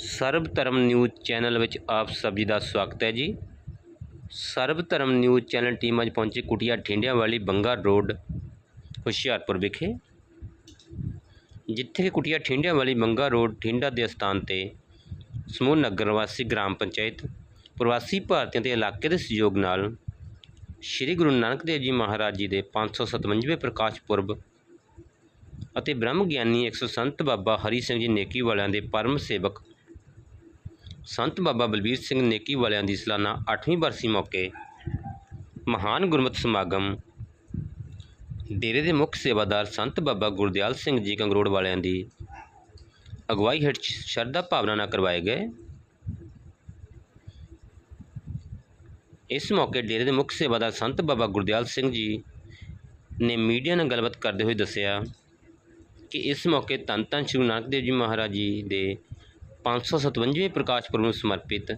ਸਰਬ ਧਰਮ news channel ਵਿੱਚ ਆਪ ਸਭ ਜੀ ਦਾ ਸਵਾਗਤ ਹੈ ਜੀ। ਸਰਬ ਧਰਮ ਨਿਊਜ਼ ਚੈਨਲ ਟੀਮ ਅੱਜ ਪਹੁੰਚੀ ਕੁਟਿਆ ਠਿੰਡਿਆਂ ਵਾਲੀ ਬੰਗਾ ਰੋਡ, ਹੁਸ਼ਿਆਰਪੁਰ ਵਿਖੇ। ਜਿੱਥੇ ਕਿ ਕੁਟੀਆ ਠਿੰਡਿਆਂ ਵਾਲੀ ਬੰਗਾ ਰੋਡ ਠਿੰਡਾ ਦੇ ਸਥਾਨ ਤੇ ਸਮੂਹ ਨਗਰ ਵਾਸੀ ਗ੍ਰਾਮ ਪੰਚਾਇਤ, ਪ੍ਰਵਾਸੀ ਭਾਰਤੀਆਂ ਦੇ ਇਲਾਕੇ ਦੇ ਸਹਿਯੋਗ ਨਾਲ ਸ੍ਰੀ ਗੁਰੂ ਨਾਨਕ ਦੇਵ ਜੀ ਮਹਾਰਾਜ ਜੀ ਦੇ 557ਵੇਂ ਪ੍ਰਕਾਸ਼ ਪੁਰਬ ਅਤੇ ਬ੍ਰਹਮ ਗਿਆਨੀ 100 ਸੰਤ ਬਾਬਾ ਹਰੀ ਸਿੰਘ ਜੀ ਨੇਕੀ ਵਾਲਿਆਂ ਦੇ ਪਰਮ ਸੇਵਕ ਸੰਤ ਬਾਬਾ ਬਲਬੀਰ ਸਿੰਘ ਨੇਕੀ ਵਾਲਿਆਂ ਦੀ ਸਾਲਾਨਾ 8ਵੀਂ ਬਰਸੀ ਮੌਕੇ ਮਹਾਨ ਗੁਰਮਤਿ ਸਮਾਗਮ। ਡੇਰੇ ਦੇ ਮੁੱਖ ਸੇਵਾਦਾਰ ਸੰਤ ਬਾਬਾ ਗੁਰਦਿਆਲ ਸਿੰਘ ਜੀ ਕੰਗਰੋੜ ਵਾਲਿਆਂ ਦੀ ਅਗਵਾਈ ਹੇਠ ਸ਼ਰਧਾ ਭਾਵਨਾ ਨਾਲ ਕਰਵਾਏ ਗਏ। ਇਸ ਮੌਕੇ ਡੇਰੇ ਦੇ ਮੁੱਖ ਸੇਵਾਦਾਰ ਸੰਤ ਬਾਬਾ ਗੁਰਦਿਆਲ ਸਿੰਘ ਜੀ ਨੇ ਮੀਡੀਆ ਨਾਲ ਗੱਲਬਾਤ ਕਰਦੇ ਹੋਏ ਦੱਸਿਆ ਕਿ ਇਸ ਮੌਕੇ ਧੰਨ ਧੰਨ ਸ਼੍ਰੀ ਗੁਰੂ ਨਾਨਕ ਦੇਵ ਜੀ ਮਹਾਰਾਜ ਜੀ ਦੇ 557ਵੇਂ ਪ੍ਰਕਾਸ਼ ਪੁਰਬ ਨੂੰ ਸਮਰਪਿਤ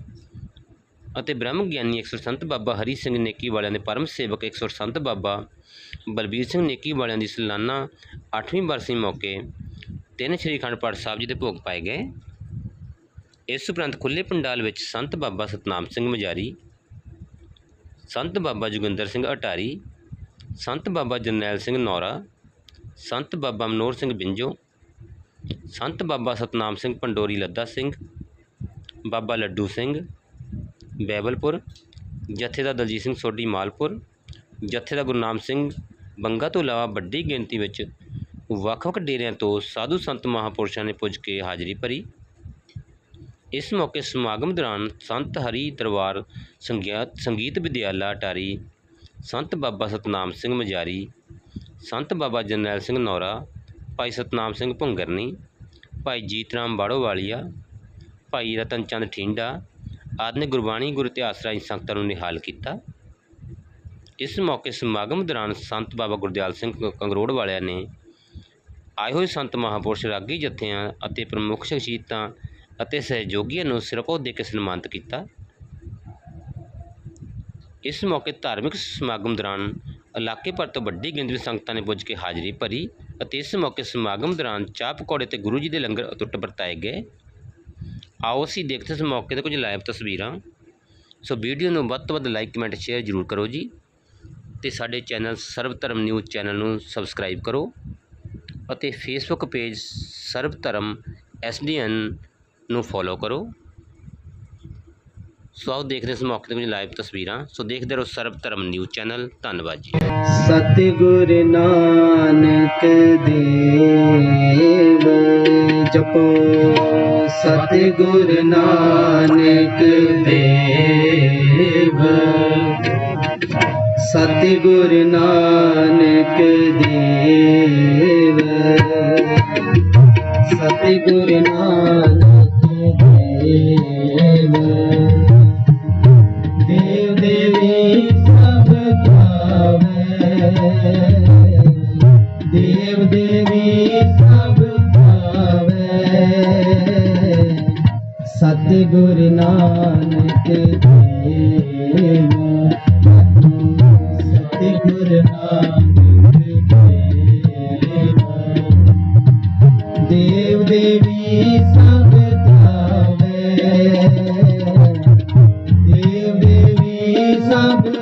ਅਤੇ ਬ੍ਰਹਮ ਗਿਆਨੀ ਅਕਸਰ ਸੰਤ ਬਾਬਾ ਹਰੀ ਸਿੰਘ ਨੇਕੀ ਵਾਲਿਆਂ ਦੇ ਪਰਮ ਸੇਵਕ ਅਕਸਰ ਸੰਤ ਬਾਬਾ ਬਲਬੀਰ ਸਿੰਘ ਨੇਕੀ ਵਾਲਿਆਂ ਦੀ ਸਾਲਾਨਾ 8ਵੀਂ ਬਰਸੀ ਮੌਕੇ ਤਿੰਨ ਸ਼੍ਰੀ ਅਖੰਡ ਪਾਠ ਸਾਹਿਬ ਜੀ ਦੇ ਭੋਗ ਪਾਏ ਗਏ। ਇਸ ਉਪਰੰਤ ਖੁੱਲੇ ਪੰਡਾਲ ਵਿੱਚ ਸੰਤ ਬਾਬਾ ਸਤਨਾਮ ਸਿੰਘ ਮਜਾਰੀ, ਸੰਤ ਬਾਬਾ ਜੋਗਿੰਦਰ ਸਿੰਘ ਅਟਾਰੀ, ਸੰਤ ਬਾਬਾ ਜਰਨੈਲ ਸਿੰਘ ਨੌਰਾ, ਸੰਤ ਬਾਬਾ ਮਨੋਹਰ ਸਿੰਘ ਬਿੰਜੋ ਸੰਤ ਬਾਬਾ ਸਤਨਾਮ ਸਿੰਘ ਪੰਡੋਰੀ ਲੱਦਾ ਸਿੰਘ, ਬਾਬਾ ਲੱਡੂ ਸਿੰਘ, ਬੈਬਲਪੁਰ, ਜਥੇ ਦਾ ਦਲਜੀਤ ਸਿੰਘ ਸੋਢੀ ਮਾਲਪੁਰ, ਜਥੇ ਦਾ ਗੁਰਨਾਮ ਸਿੰਘ ਬੰਗਾ ਤੋਂ ਇਲਾਵਾ ਵੱਡੀ ਗਿਣਤੀ ਵਿੱਚ ਵੱਖ-ਵੱਖ ਡੇਰਿਆਂ ਤੋਂ ਸਾਧੂ ਸੰਤ ਮਹਾਪੁਰਸ਼ਾਂ ਨੇ ਪੁੱਜ ਕੇ ਹਾਜ਼ਰੀ ਭਰੀ। ਇਸ ਮੌਕੇ ਸਮਾਗਮ ਦੌਰਾਨ ਸੰਤ ਹਰੀ ਦਰਬਾਰ ਸੰਗੀਤ ਸੰਗੀਤ ਵਿਦਿਆਲਾ ਅਟਾਰੀ, ਸੰਤ ਬਾਬਾ ਸਤਨਾਮ ਸਿੰਘ ਮਜਾਰੀ, ਸੰਤ ਬਾਬਾ ਜਰਨੈਲ ਸਿੰਘ ਨੌਰਾ ਭਾਈ ਸਤਨਾਮ ਸਿੰਘ ਭੁੰਗਰਨੀ, ਭਾਈ ਜੀਤ ਰਾਮ ਬਾੜੋਵਾਲੀਆ, ਭਾਈ ਰਤਨ ਚੰਦ ਠਿੰਡਾ ਆਦਿ ਨੇ ਗੁਰਬਾਣੀ ਗੁਰ ਇਤਿਹਾਸ ਰਾਹੀਂ ਸੰਗਤਾਂ ਨੂੰ ਨਿਹਾਲ ਕੀਤਾ। ਇਸ ਮੌਕੇ ਸਮਾਗਮ ਦੌਰਾਨ ਸੰਤ ਬਾਬਾ ਗੁਰਦਿਆਲ ਸਿੰਘ ਕੰਗਰੋੜ ਵਾਲਿਆਂ ਨੇ ਆਏ ਹੋਏ ਸੰਤ ਮਹਾਪੁਰਸ਼ ਰਾਗੀ ਜਥਿਆਂ ਅਤੇ ਪ੍ਰਮੁੱਖ ਸ਼ਖਸੀਅਤਾਂ ਅਤੇ ਸਹਿਯੋਗੀਆਂ ਨੂੰ ਸਿਰਪੋ ਦੇ ਕੇ ਸਨਮਾਨਿਤ ਕੀਤਾ। ਇਸ ਮੌਕੇ ਧਾਰਮਿਕ ਸਮਾਗਮ ਦੌਰਾਨ ਇਲਾਕੇ ਭਰ ਤੋਂ ਵੱਡੀ ਗਿਣਤੀ ਵਿੱਚ ਸੰਗਤਾਂ ਨੇ ਪੁੱਜ ਕੇ ਹਾਜ਼ਰੀ ਭਰੀ। ਅਤੇ ਇਸ ਮੌਕੇ ਸਮਾਗਮ ਦੌਰਾਨ ਚਾਹ ਪਕੌੜੇ ਤੇ ਗੁਰੂ ਜੀ ਦੇ ਲੰਗਰ ਅਤੁੱਟ ਵਰਤਾਏ ਗਏ। ਆਓ ਅਸੀਂ ਦੇਖਦੇ ਇਸ ਮੌਕੇ ਤੇ ਕੁਝ ਲਾਈਵ ਤਸਵੀਰਾਂ। ਸੋ ਵੀਡੀਓ ਨੂੰ ਵੱਧ ਤੋਂ ਵੱਧ ਲਾਈਕ, ਕਮੈਂਟ, ਸ਼ੇਅਰ ਜ਼ਰੂਰ ਕਰੋ ਜੀ ਤੇ ਸਾਡੇ ਚੈਨਲ ਸਰਬ ਧਰਮ ਨਿਊਜ਼ ਚੈਨਲ ਨੂੰ ਸਬਸਕ੍ਰਾਈਬ ਕਰੋ ਅਤੇ ਫੇਸਬੁੱਕ ਪੇਜ ਸਰਬ ਧਰਮ ਐਸਡੀਐਨ ਨੂੰ ਫੋਲੋ ਕਰੋ। ਸੋ ਆਓ ਦੇਖਦੇ ਇਸ ਮੌਕੇ ਤੇ ਕੁਝ ਲਾਈਵ ਤਸਵੀਰਾਂ। ਸੋ ਦੇਖਦੇ ਰਹੋ ਸਰਬ ਧਰਮ ਨਿਊਜ਼ ਚੈਨਲ। ਧੰਨਵਾਦ ਜੀ। ਸਤਿਗੁਰ ਨਾਨਕ ਦੇਵ, ਜਪੋ। ਸਤਿਗੁਰ ਨਾਨਕ ਦੇਵ, ਸਤਿਗੁਰ ਨਾਨਕ ਦੇਵ, ਸਤਿਗੁਰ ਨਾਨਕ ਦੇਵ। सतगुर नानक देव नानक देव देव देवी सब धावे देव देवी सब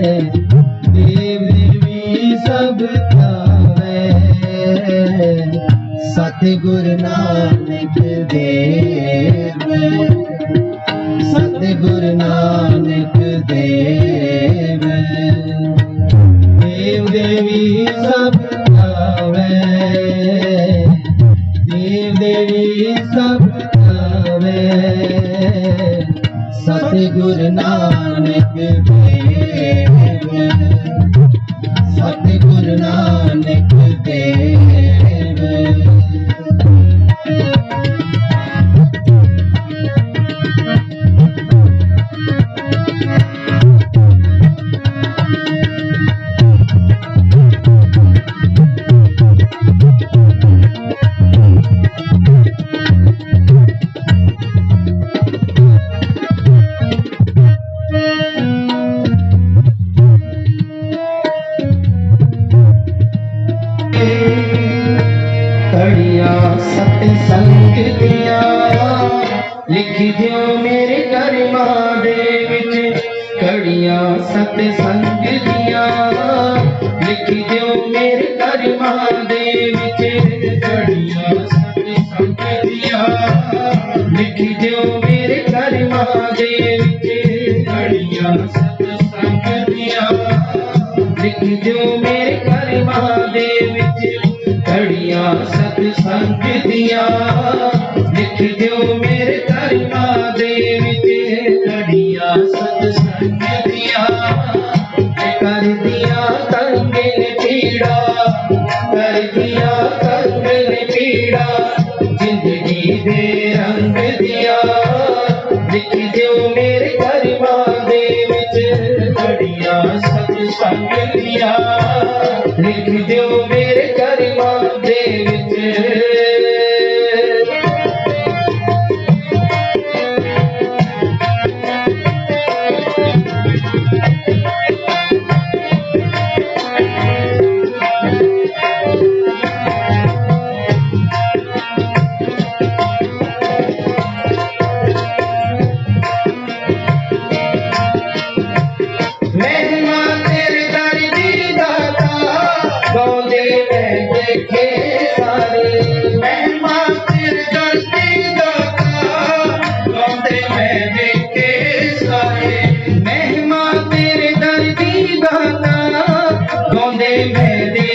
है देवी सब सतगुरु नानक देव। सतगुरु नानक देव। देव देवी सब तावे देव देवी सब तावे सतगुरु नानक देव। सत संग दिया लिख दियो मेरे करमा दे विच। कड़िया सत संग दिया लिख दियो मेरे करमा दे विच। कड़िया सत संग दिया लिख दियो मेरे करमा दे विच। कड़िया सत मेरे करुणा देवी, तेरे कड़िया सत्संग दिया कर दिया तंग ने पीड़ा, कर दिया तंग ने पीड़ा। ज़िंदगी दे रंग दिया, लिख दो मेरे करुणा देवी, तेरे कड़िया सत्संग दिया लिख दो मेरे करुणा देवी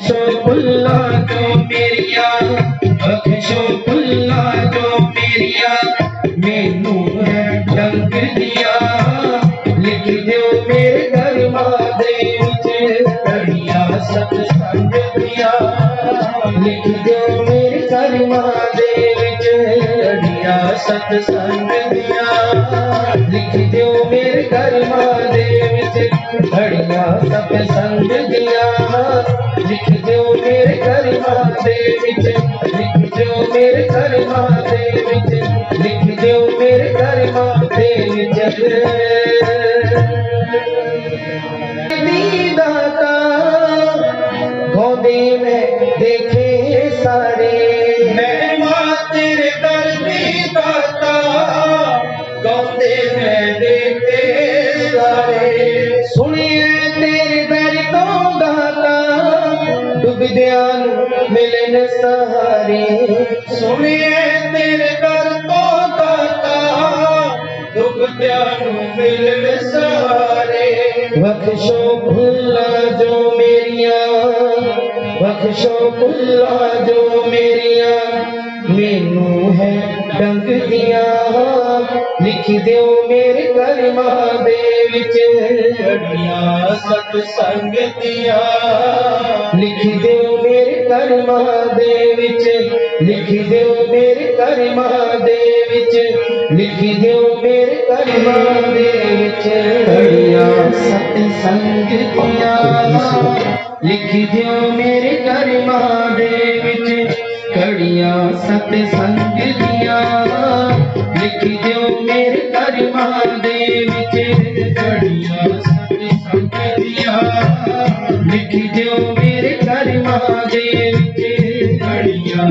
बख्शो पुल्ला तो मेरिया बख्शो पुल्ला दो तो मेरिया मैनू है डंग दिया, लिख दो मेरे घर कड़िया सतसंग दिया। लिख दो मेरे दरवाजे कड़िया सतसंग दिया। लिख दो मेरे दरवाजे घड़िया सब संग दिया। लिख दो मेरे करमा दे विच, लिख दो मेरे करमा दे विच, लिख दो मेरे करमा दे विच। दाता गोदी में देखे विद्यान मिलन सहारे सारी तेरे दर कलो दाता दुख ध्यान मिलन सहारे बख़शो भुला जो मेरिया। ਬਖਸ਼ੋ ਭੁੱਲਾਂ ਜੋ ਮੇਰੀਆਂ ਮੈਨੂੰ ਹੈ ਡੰਗ ਦੀਆਂ ਲਿਖ ਦਿਓ ਮੇਰੇ ਕਰਮਾਂ ਦੇ ਵਿੱਚ ਘੜੀਆਂ ਸਤ ਸੰਗ ਦੀਆਂ ਲਿਖ ਦਿਓ ਮੇਰੇ ਕਰਮਾਂ ਦੇ ਵਿੱਚ ਲਿਖ ਦਿਓ ਮੇਰੇ ਕਰਮਾਂ ਦੇ ਵਿੱਚ ਲਿਖ ਦਿਓ ਮੇਰੇ ਕਰਮਾਂ ਦੇ ਵਿੱਚ ਘੜੀਆਂ ਸਤ ਸੰਗ ਦੀਆਂ ਲਿਖ ਦਿਓ ਮੇਰੇ ਕਰਮਾਂ ਦੇ ਵਿੱਚ लिया सत संग लिया। लिख दो मेरे कर महादेव चेड़िया सत संग लिया। लिख दो मेरे कर महादेव चेड़िया